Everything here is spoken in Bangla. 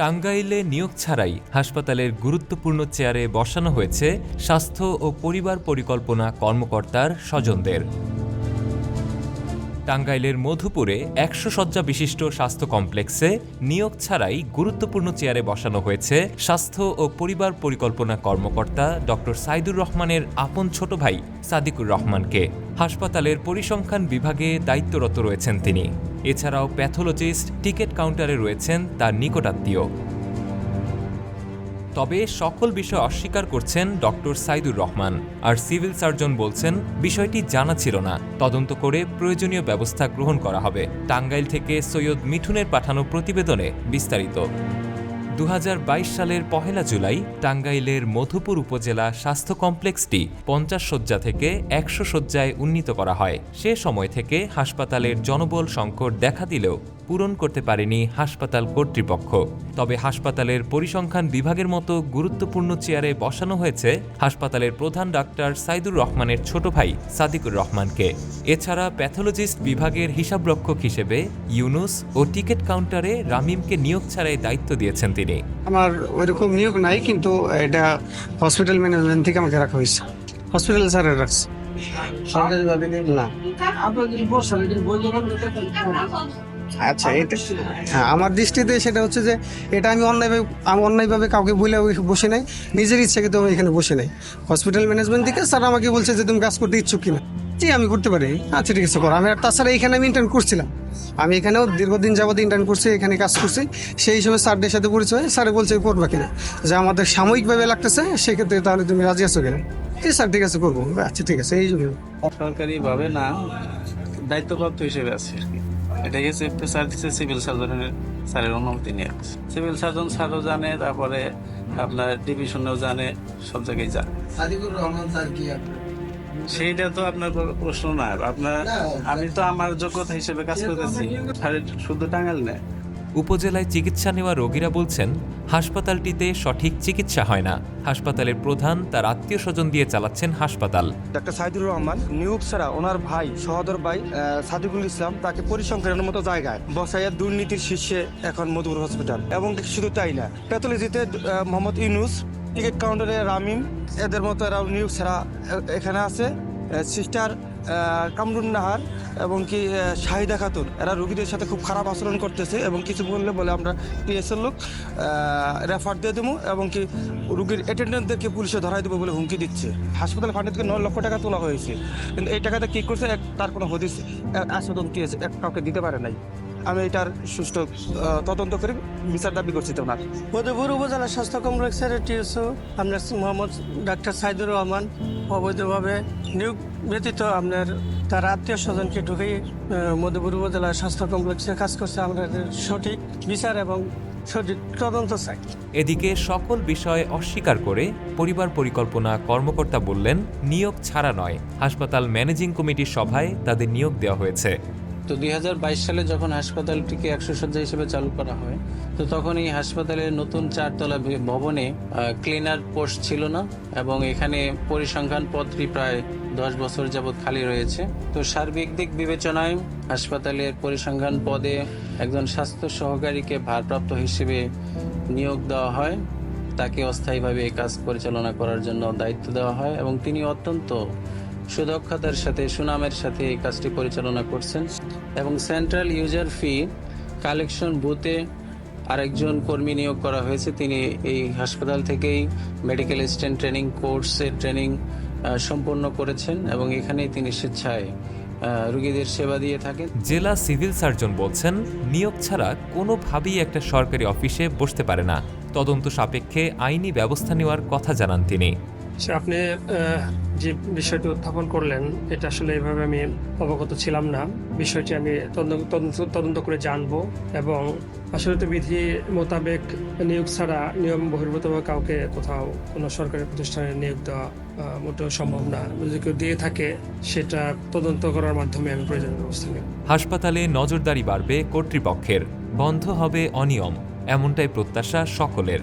টাঙ্গাইলে নিয়োগ ছাড়াই হাসপাতালের গুরুত্বপূর্ণ চেয়ারে বসানো হয়েছে স্বাস্থ্য ও পরিবার পরিকল্পনা কর্মকর্তার স্বজনদের। টাঙ্গাইলের মধুপুরে একশো শয্যা বিশিষ্ট স্বাস্থ্য কমপ্লেক্সে নিয়োগ ছাড়াই গুরুত্বপূর্ণ চেয়ারে বসানো হয়েছে স্বাস্থ্য ও পরিবার পরিকল্পনা কর্মকর্তা ডক্টর সাইদুর রহমানের আপন ছোট ভাই সাদিকুর রহমানকে। হাসপাতালের পরিসংখ্যান বিভাগে দায়িত্বরত রয়েছেন তিনি। এছাড়াও প্যাথোলজিস্ট টিকিট কাউন্টারে রয়েছেন তার নিকটাত্মীয়। তবে সকল বিষয় অস্বীকার করছেন ডক্টর সাইদুর রহমান। আর সিভিল সার্জন বলছেন, বিষয়টি জানা ছিল না। তদন্ত করে প্রয়োজনীয় ব্যবস্থা গ্রহণ করা হবে। টাঙ্গাইল থেকে সৈয়দ মিঠুনের পাঠানো প্রতিবেদনে বিস্তারিত। দু হাজার বাইশ সালের পহেলা জুলাই, টাঙ্গাইলের মধুপুর উপজেলা স্বাস্থ্য কমপ্লেক্সটি পঞ্চাশ শয্যা থেকে একশো শয্যায় উন্নীত করা হয়। সে সময় থেকে হাসপাতালের জনবল সংকট দেখা দিলেও পূরণ করতে পারেনি হাসপাতাল কর্তৃপক্ষ। তবে হাসপাতালের পরিসংখ্যান বিভাগের মতো গুরুত্বপূর্ণ চেয়ারে বসানো হয়েছে হাসপাতালের প্রধান ডাক্তার সাইদুর রহমানের ছোট ভাই সাদিকুর রহমানকে। এছাড়া প্যাথোলজিস্ট বিভাগের হিসাবরক্ষক হিসেবে ইউনুস ও টিকিট কাউন্টারে রামিমকে নিয়োগ ছাড়াই দায়িত্ব দিয়েছেন তিনি। আমার ওইরকম নিয়োগ নাই কিন্তু এটা হসপিটাল ম্যানেজমেন্ট থেকে আমাকে রাখা হয়েছে। হসপিটাল স্যারের রাখছে। সরকারিভাবে না। আচ্ছা এটা হ্যাঁ আমার দৃষ্টিতে সেটা হচ্ছে যে, এটা আমি অন্যায়ভাবে আমি অন্যায়ভাবে কাউকে বলে বসে নাই, নিজের ইচ্ছা কিন্তু আমি এখানে বসে নাই। হসপিটাল ম্যানেজমেন্ট থেকে স্যার আমাকে বলছে যে, তুমি কাজ করতে ইচ্ছুক কিনা? জি, আমি করতে পারি। আচ্ছা ঠিক আছে, করো। আমি আর তাছাড়া এখানে আমি ইন্টার্ন করছিলাম। আমি এখানেও দীর্ঘদিন যাবত ইন্টার্ন করছি, এখানে কাজ করছি। সেই হিসেবে স্যারদের সাথে পরিচয়। স্যারে বলছে, করবা কিনা? যে, আমাদের সাময়িকভাবে লাগতেছে, সেক্ষেত্রে তাহলে তুমি রাজি আছো কিনা? জি, স্যার, ঠিক আছে, করব। আচ্ছা ঠিক আছে, এই জন্য। সরকারি ভাবে না, দায়িত্বপ্রাপ্ত হিসেবে আছে আর কি। এটা গেছে প্রেসার দিচ্ছে সিভিল সার্জনের স্যারের অনুমতি নিয়ে। সিভিল সার্জন স্যারও জানে তারপরে আপনার ডিভিশনেও জানে সব জায়গায় জানে। সাদিকুর রহমান স্যার কি সেইটা তো আপনার প্রশ্ন না। আপনার আমি তো আমার যোগ্যতা হিসেবে কাজ করতেছি। শুধু টাঙ্গাল নেয় উপজেলায় চিকিৎসা নেওয়া রোগীরা বলছেন, হাসপাতালটিতে সঠিক চিকিৎসা হয় না। হাসপাতালের প্রধান তার আত্মীয় স্বজন দিয়ে চালাচ্ছেন হাসপাতাল। ডাক্তার সাইদুর রহমান, নিয়োগ ছাড়া ওনার ভাই সহদর ভাই সাদিকুল ইসলাম, তাকে পরিসংখ্যানের মতো জায়গায় বসাইয়া দুর্নীতির শীর্ষে এখন মধুপুর হসপিটাল এবং শুধু তাই না প্যাথোলজিতে মোহাম্মদ ইউনুস টিকিট কাউন্টারে রামিম, এদের মতো এরা নিয়োগ ছাড়া এখানে আছে। সিস্টার কামরুন নাহার এবং কি শাহিদা খাতুন, এরা রুগীদের সাথে খুব খারাপ আচরণ করতেছে এবং কিছু বললে বলে আমরা পিএসএল লোক রেফার দিয়ে দেবো এবং কি রুগীর অ্যাটেন্ডেন্টদেরকে পুলিশে ধরাই দেবো বলে হুমকি দিচ্ছে। হাসপাতাল ফান্ডে থেকে নয় লক্ষ টাকা তোলা হয়েছে। কিন্তু এই টাকাতে কী করছে তার কোনো হদিস আস্বাদন কি কাউকে দিতে পারে নাই। আমি এটার সুষ্ঠু তদন্ত করে বিচার দাবি করছি তো না মধুপুর উপজেলা স্বাস্থ্য কমপ্লেক্সের টিএসও আপনার মোহাম্মদ ডাক্তার সাইদুর রহমান অবৈধভাবে নিয়োগ ব্যতীত আপনার তার আত্মীয় স্বজনকে ঢুকেই মধুপুর উপজেলা স্বাস্থ্য কমপ্লেক্সে কাজ করছে আমরা সঠিক বিচার এবং সঠিক তদন্ত চাই। এদিকে সকল বিষয় অস্বীকার করে পরিবার পরিকল্পনা কর্মকর্তা বললেন নিয়োগ ছাড়া নয়। হাসপাতাল ম্যানেজিং কমিটির সভায় তাদের নিয়োগ দেওয়া হয়েছে। তো দুই হাজার বাইশ সালে যখন হাসপাতালটিকে একশো শয্যা হিসেবে চালু করা হয়, তো তখন এই হাসপাতালের নতুন চারতলা ভবনে ক্লিনার পোস্ট ছিল না এবং এখানে পরিসংখ্যান পদটি প্রায় দশ বছর যাবৎ খালি রয়েছে। তো সার্বিক দিক বিবেচনায় হাসপাতালের পরিসংখ্যান পদে একজন স্বাস্থ্য সহকারীকে ভারপ্রাপ্ত হিসেবে নিয়োগ দেওয়া হয়। তাকে অস্থায়ীভাবে এই কাজ পরিচালনা করার জন্য দায়িত্ব দেওয়া হয় এবং তিনি অত্যন্ত সুদক্ষতার সাথে, সুনামের সাথে এই কাজটি পরিচালনা করছেন এবং সেন্ট্রাল ইউজার ফি কালেকশন বুথে আরেকজন কর্মী নিয়োগ করা হয়েছে। তিনি এই হাসপাতাল থেকেই মেডিকেল অ্যাসিস্ট্যান্ট ট্রেনিং কোর্সের ট্রেনিং সম্পন্ন করেছেন এবং এখানেই তিনি স্বেচ্ছায় রোগীদের সেবা দিয়ে থাকেন। জেলা সিভিল সার্জন বলছেন, নিয়োগ ছাড়া কোনোভাবেই একটা সরকারি অফিসে বসতে পারে না। তদন্ত সাপেক্ষে আইনি ব্যবস্থা নেওয়ার কথা জানান তিনি। আপনি যে বিষয়টি উত্থাপন করলেন, এটা আসলে এভাবে আমি অবগত ছিলাম না। বিষয়টি আমি তদন্ত করে জানব এবং আসলে তো বিধি মোতাবেক নিয়োগ ছাড়া নিয়ম বহির্ভূতভাবে কাউকে কোথাও কোনো সরকারি প্রতিষ্ঠানে নিয়োগ দেওয়া মোটেও সম্ভব না। যদি কেউ দিয়ে থাকে, সেটা তদন্ত করার মাধ্যমে আমি প্রয়োজনীয় ব্যবস্থা নেব। হাসপাতালে নজরদারি বাড়বে কর্তৃপক্ষের। বন্ধ হবে অনিয়ম, এমনটাই প্রত্যাশা সকলের।